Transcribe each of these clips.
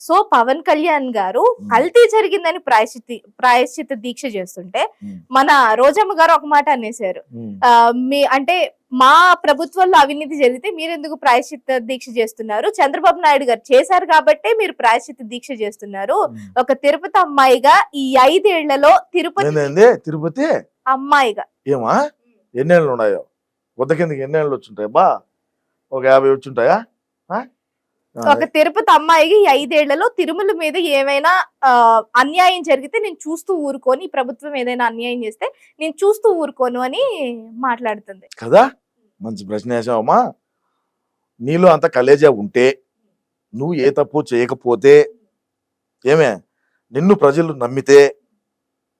So Pawan Kalyan గారు. కల్తీ జరిగిందని ప్రాయశ్చితి ప్రాయశ్చిత దీక్ష చేస్తుంటే. మన రోజమ్మ గారు ఒక మాట అనేసారు. ఆ, మీ అంటే మా ప్రభుత్వంలో అవినీతి జరిగితే మీరు ఎందుకు ప్రాయశ్చిత్త దీక్ష చేస్తున్నారు? చంద్రబాబు నాయుడు గారు చేశారు కాబట్టే మీరు ప్రాయశ్చిత్త దీక్ష చేస్తున్నారు. ఒక తిరుపతి అమ్మాయిగా ఈ ఐదేళ్ళలో తిరుపతి తిరుపతి? అమ్మాయిగా. ఏమా? ఎన్నేళ్ళు ఉన్నాయో? వద్ద కిందకి ఎన్నేళ్ళు వచ్చుంటాయి బా ఒక యాభై వచ్చుంటాయా? ఒక తిరుపతి అమ్మాయికి ఐదేళ్ళలో తిరుమల మీద ఏమైనా అన్యాయం జరిగితే నేను చూస్తూ ఊరుకోని ప్రభుత్వం ఏదైనా అన్యాయం చేస్తే నేను చూస్తూ ఊరుకోను అని మాట్లాడుతుంది. కదా? మంచి ప్రశ్న వేసావమ్మా నీలో అంత కలేజా ఉంటే నువ్వు ఏ తప్పు చేయకపోతే ఏమే? నిన్ను ప్రజలు నమ్మితే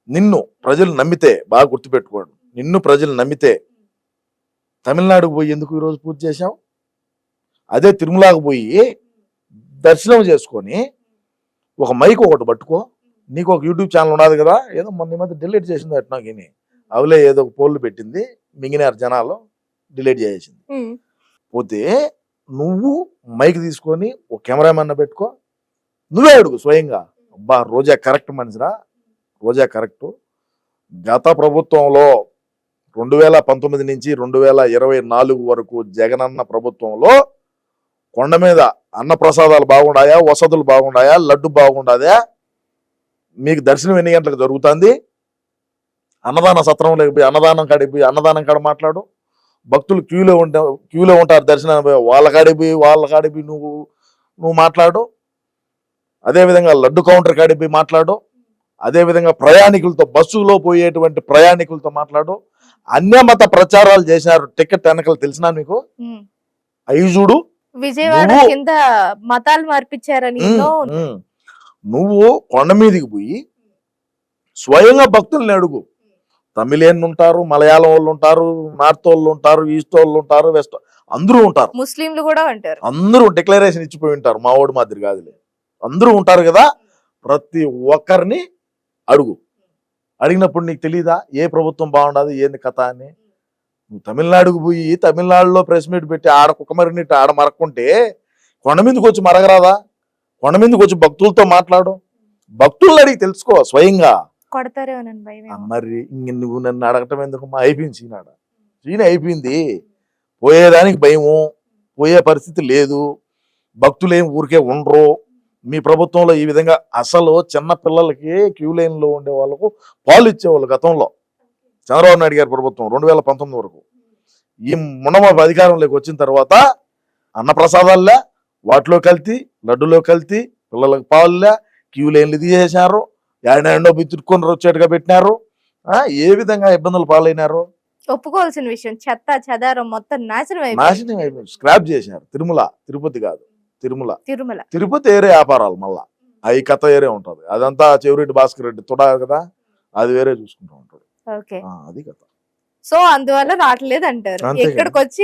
నిన్ను ప్రజలు నమ్మితే బాగా గుర్తుపెట్టుకోండి నిన్ను ప్రజలు నమ్మితే తమిళనాడుకు పోయి ఎందుకు ఈరోజు పూజ చేశావు? అదే తిరుమలకు పోయి దర్శనం చేసుకొని ఒక మైక్ ఒకటి పట్టుకో. నీకు ఒక యూట్యూబ్ ఛానల్ ఉన్నది కదా. ఏదో మొన్న మధ్య డిలీట్ చేసింది అట్లా నాకు అవలే ఏదో ఒక పోల్లు పెట్టింది. మింగినారు జనాలు డిలీట్ చేసేసింది. పోతే నువ్వు మైక్ తీసుకొని ఒక కెమెరామెన్ పెట్టుకో. నువ్వే అడుగు స్వయంగా. అబ్బా రోజా కరెక్ట్ మనిషిరా? రోజా కరెక్ట్. గత ప్రభుత్వంలో రెండు వేల పంతొమ్మిది నుంచి రెండు వేల ఇరవై నాలుగు వరకు జగనన్న ప్రభుత్వంలో కొండ మీద అన్న ప్రసాదాలు బాగుండాయా? వసతులు బాగుండాయా? లడ్డు బాగుండాదా మీకు దర్శనం ఎన్ని గంటలకు జరుగుతుంది? అన్నదాన సత్రం లేకపోయి అన్నదానం కాడికి పోయి అన్నదానం కాడ మాట్లాడు. భక్తులు క్యూలో ఉంటే క్యూలో ఉంటారు దర్శనానికి పోయి. వాళ్ళ కాడికి పోయి వాళ్ళ కాడికి పోయి నువ్వు నువ్వు మాట్లాడు. అదేవిధంగా లడ్డు కౌంటర్ కాడికి పోయి మాట్లాడు. అదేవిధంగా ప్రయాణికులతో బస్సులో పోయేటువంటి ప్రయాణికులతో మాట్లాడు. అన్యమత ప్రచారాలు చేసినారు. టికెట్ వెనకలు తెలిసినా మీకు. ఐజుడు విజయవాడ కింద మతాలు మార్పించారని. నువ్వు కొండ మీదకి పోయి స్వయంగా భక్తుల్ని అడుగు. తమిళియన్ ఉంటారు మలయాళం వాళ్ళు ఉంటారు నార్త్ వాళ్ళు ఉంటారు ఈస్ట్ వాళ్ళు ఉంటారు వెస్ట్ అందరూ ఉంటారు. ముస్లింలు కూడా అంటారు. అందరూ డిక్లరేషన్ ఇచ్చిపోయి ఉంటారు. మా ఓడి మాదిరి కాదులే. అందరూ ఉంటారు కదా ప్రతి ఒక్కరిని అడుగు. అడిగినప్పుడు నీకు తెలీదా? ఏ ప్రభుత్వం బాగుండదు? ఏంది కథ అని? నువ్వు తమిళనాడుకు పోయి తమిళనాడులో ప్రెస్ మీట్ పెట్టి ఆడ కుక్కమరిని ఆడ మరక్కుంటే కొండ మీదకి వచ్చి మరగరాదా? కొండ మీదకి వచ్చి భక్తులతో మాట్లాడు. భక్తులను అడిగి తెలుసుకో స్వయంగా. మరి ఇంక నువ్వు నన్ను అడగటం ఎందుకు మా అయిపోయింది సీనాడ సీన్ అయిపోయింది. పోయేదానికి భయము? పోయే పరిస్థితి లేదు. భక్తులేం ఊరికే ఉండరు. మీ ప్రభుత్వంలో ఈ విధంగా అసలు చిన్న పిల్లలకి క్యూ లైన్లో ఉండే వాళ్ళకు పాలు ఇచ్చేవాళ్ళు గతంలో. చంద్రబాబు నాయుడు గారి ప్రభుత్వం రెండు వేల పంతొమ్మిది వరకు. ఈ మునమ అధికారంలోకి వచ్చిన తర్వాత అన్నప్రసాదాలే వాటిలో కల్తీ లడ్డులో కల్తీ పిల్లలకు పాలులే క్యూ లైన్లు తీసేశారు ఏడాడో బిత్తుకొని వచ్చేట్టుగా పెట్టినారు. ఏ విధంగా ఇబ్బందులు పాలైనారు? ఒప్పుకోవాల్సిన విషయం చెత్త చెదారం మొత్తం నాశనం నాశనం అయిపోయింది. స్క్రాప్ చేశారు తిరుమల తిరుపతి కాదు తిరుమల. తిరుమల. తిరుపతి ఏరే వ్యాపారాలు మళ్ళా. అవి కథ ఏరే ఉంటది. అదంతా చెవిరెడ్డి భాస్కర్ రెడ్డి తుడా కదా? అది వేరే చూసుకుంటూ ఉంటాడు. ఓకే. అది కథ. సో అందువల్ల రావట్లేదు అంటారు. ఇక్కడికి వచ్చి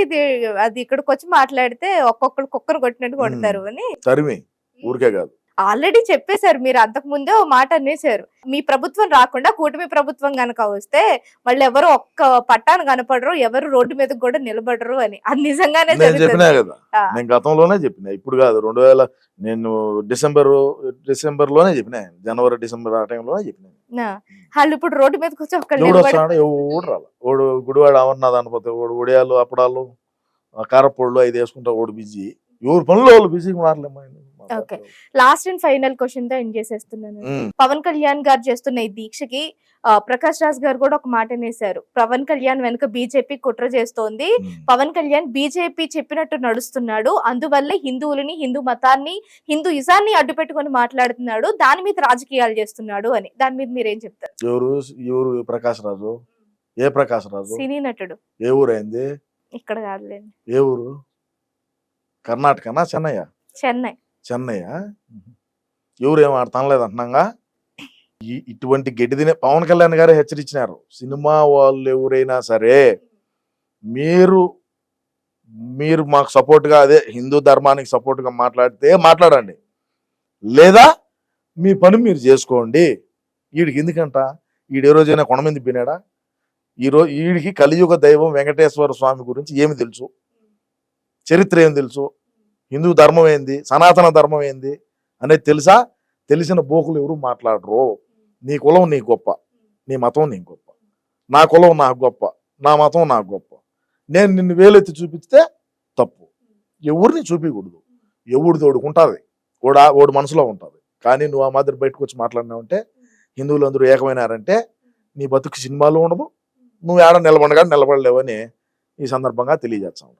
అది ఇక్కడికి వచ్చి మాట్లాడితే ఒక్కొక్కరు కుక్కరు కొట్టినట్టు కొడతారు అని. తరిమి. ఊరికే కాదు. ఆల్రెడీ చెప్పేశారు మీరు అంతకు ముందే ఓ మాట అనేసారు మీ ప్రభుత్వం రాకుండా కూటమి ప్రభుత్వం గనక వస్తే మళ్ళీ ఎవరు ఒక్క పట్టాను కనపడరు ఎవరు రోడ్డు మీద కూడా నిలబడరు అని. అది నిజంగానే. చెప్పినా కదా. నేను గతంలోనే చెప్పిన. ఇప్పుడు కాదు రెండు వేల నేను డిసెంబర్ డిసెంబర్లోనే చెప్పిన. జనవరి డిసెంబర్ ఆ టైంలోనే చెప్పిన. వాళ్ళు ఇప్పుడు రోడ్డు మీదకి వచ్చి ఒక్కళ్ళు గుడివాడ అమర్నాథ్ అనిపోతే ఓడు ఉడియాలు అప్పడాలు కారపొళ్ళు ఐదు వేసుకుంటా ఓడు బిజీ. ఎవరు పనులు వాళ్ళు బిజీగా మారలేమ్మా Okay. లాస్ట్ అండ్ ఫైనల్ క్వశ్చన్తో ఎండ్ చేసేస్తున్నాను. పవన్ కళ్యాణ్ గారు చేస్తున్న ఈ దీక్షకి ప్రకాష్ రాజ్ గారు కూడా ఒక మాట అనేసారు పవన్ కళ్యాణ్ వెనుక బీజేపీ కుట్ర చేస్తోంది. పవన్ కళ్యాణ్ బీజేపీ చెప్పినట్టు నడుస్తున్నాడు. అందువల్లే హిందువులని హిందూ మతాన్ని హిందూ ఇజాన్ని అడ్డు పెట్టుకొని మాట్లాడుతున్నాడు. దాని మీద రాజకీయాలు చేస్తున్నాడు అని. దాని మీద మీరేం చెప్తారు? ఎవరు? ఎవరు? ప్రకాష్ రాజు? ఏ ప్రకాష్ రాజు? సినీ నటుడు. ఏ ఊరు అయింది ఇక్కడ కాదులేండి. ఏ ఊరు? కర్ణాటకనా? చెన్నయ్య చెన్నై. చెన్నయ్య? ఎవరేం ఏం ఆడతానలేదు అంటున్నాగా? ఈ ఇటువంటి గడ్డి పవన్ కళ్యాణ్ గారు హెచ్చరించినారు. సినిమా వాళ్ళు ఎవరైనా సరే మీరు మీరు మాకు సపోర్ట్గా అదే హిందూ ధర్మానికి సపోర్ట్గా మాట్లాడితే మాట్లాడండి. లేదా మీ పని మీరు చేసుకోండి. వీడికి ఎందుకంట? వీడు ఏ రోజైనా కొండ మీద ఈరోజు వీడికి కలియుగ దైవం వెంకటేశ్వర స్వామి గురించి ఏమి తెలుసు? చరిత్ర ఏం తెలుసు? హిందూ ధర్మం ఏంది? సనాతన ధర్మం ఏంది? అనేది తెలుసా? తెలిసిన బోకులు ఎవరు మాట్లాడరు. నీ కులం నీ గొప్ప. నీ మతం నీ గొప్ప. నా కులం నాకు గొప్ప. నా మతం నాకు గొప్ప. నేను నిన్ను వేలెత్తి చూపిస్తే తప్పు. ఎవరిని చూపించకూడదు ఎవడు తోడుకుంటుంది ఓడా ఓడి మనసులో ఉంటుంది. కానీ నువ్వు ఆ మాదిరి బయటకు వచ్చి మాట్లాడినావంటే హిందువులు అందరూ ఏకమైనారంటే నీ బతుకు సినిమాలు ఉండదు. నువ్వు ఏడ నిలబడగా నిలబడలేవని ఈ సందర్భంగా తెలియజేస్తాను